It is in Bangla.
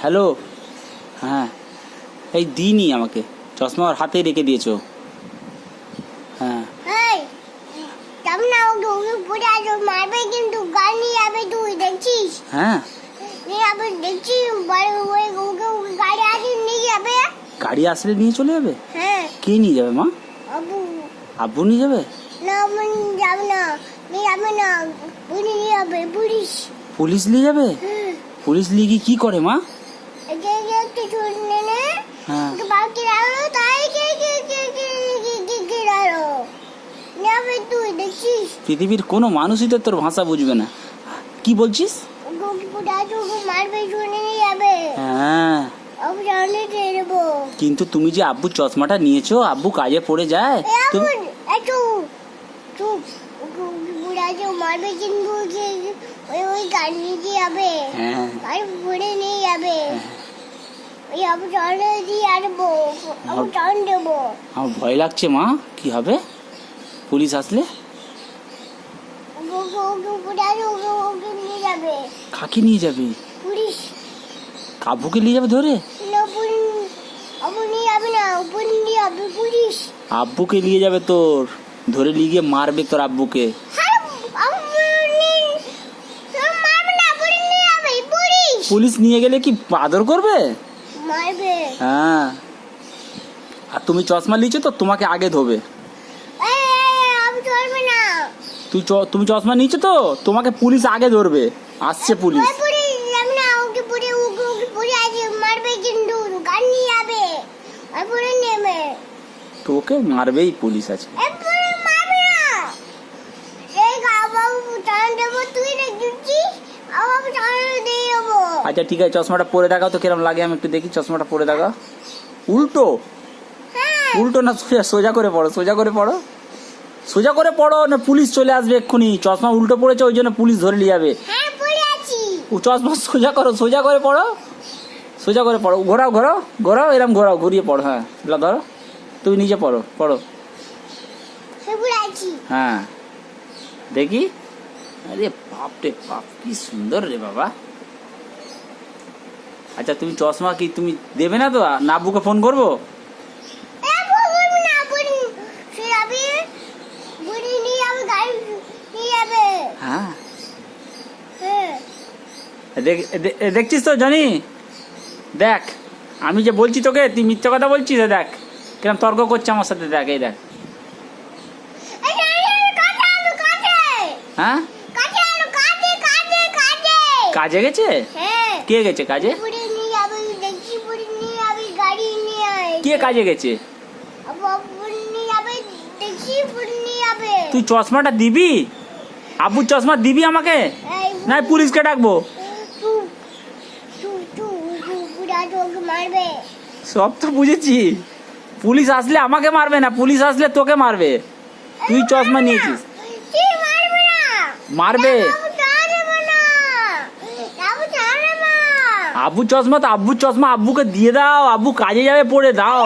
হ্যালো? হ্যাঁ। এই দিনই আমাকে। চশমা ওর হাতেই রেখে দিয়েছ। হ্যাঁ। হ্যাঁ। গাড়ি আছে নিয়ে যাবে? গাড়ি আসলে নিয়ে চলে যাবে? হ্যাঁ। কে নিয়ে যাবে মা? আবু আব্বু নিয়ে যাবে? না আমি যাবে না। নিয়ে যাবে না। পুলিশ নিয়ে যাবে পুলিশ। পুলিশ নিয়ে যাবে? হ্যাঁ। পুলিশ নিয়ে গিয়ে কি করে মা? হ্যাঁ। পৃথিবীর কোনো মানুষই তো তোর ভাষা বুঝবে না। কি বলছিস? হ্যাঁ। কিন্তু তুমি যে আব্বু চশমাটা নিয়েছো আব্বু কাজে পড়ে যায় ওকে ওকে পড়ে নিয়ে যাবে। হ্যাঁ। গাড়ি পড়ে নিয়ে যাবে। দিয়ে আসব আবু জান দেবো আমার ভয় লাগছে মা কি হবে? পুলিশ আসলে? কাকে নিয়ে যাবে? পুলিশ। আব্বুকে নিয়ে যাবে ধরে? আব্বুকে নিয়ে যাবে তোর। ধরে নিয়ে গিয়ে মারবে তোর আব্বুকে। পুলিশ নিয়ে গেলে কি আদর করবে? হ্যাঁ। আর তুমি চশমা নিয়েছো তো তোমাকে আগে ধোবে। তুই তুমি চশমা নিয়েছো তো তোমাকে পুলিশ আগে ধরবে। আসছে পুলিশ। ওই পুলিশ যাবে না ওকে পুরে ওকে ওকে পুরে আছে মারবে কিন্তু গান নিয়ে যাবে ওই পুরে নেবে তোকে মারবেই পুলিশ আছে এই পুরে মারবে না এই বাবু টান দেবো তুই দেখছিস আবার টান দিয়ে যাব আচ্ছা ঠিক আছে চশমাটা পরে দেখাও তো কিরম লাগে আমি একটু দেখি চশমাটা পরে দেখাও। উল্টো? হ্যাঁ। উল্টো না সোজা সোজা করে পড়ো সোজা করে পড়ো। সোজা করে পড়ো না পুলিশ চলে আসবে এক্ষুনি। চশমা উল্টো পড়েছে ওই জন্য পুলিশ ধরে নিয়ে যাবে। হ্যাঁ চশমা সোজা করো সোজা করে পড়ো। সোজা করে পড়ো। ঘোরাও ঘোরাও ঘোরাও এরম ঘোরাও ঘুরিয়ে পড়ো হ্যাঁ। ধরো। তুমি নিজে পড়ো পড়ো। হ্যাঁ হ্যাঁ। দেখি। আরে বাপ রে বাপ কি সুন্দর রে বাবা। আচ্ছা তুমি চশমা কি তুমি দেবে না তো? নাব্বুকে ফোন করব? হ্যাঁ। হ্যাঁ। দেখ- দেখছিস তো জানি? দেখ আমি যে বলছি তোকে তুই মিথ্যা কথা বলছিস দেখ। কিরম তর্ক করছে আমার সাথে দেখ এই দেখ। হ্যাঁ। কাজে গেছে? হ্যাঁ। কে গেছে কাজে পুরি নিয়ে যাবে, দেখছি পুরি নিয়ে যাবে, গাড়ি নিয়ে আয়। কে কাজে গেছে। তুই চশমাটা দিবি? আব্বুর চশমা দিবি আমাকে? এই, না পুলিশকে ডাকবো। সব তো বুঝেছি। পুলিশ আসলে আমাকে মারবে না পুলিশ আসলে তোকে মারবে। তুই চশমা নিয়েছিস। মারবে না? মারবে বাবু জানবে না। বাবু জানবে না। আব্বুর চশমা তো আব্বুর চশমা আব্বুকে দিয়ে দাও আব্বু কাজে যাবে পড়ে দাও।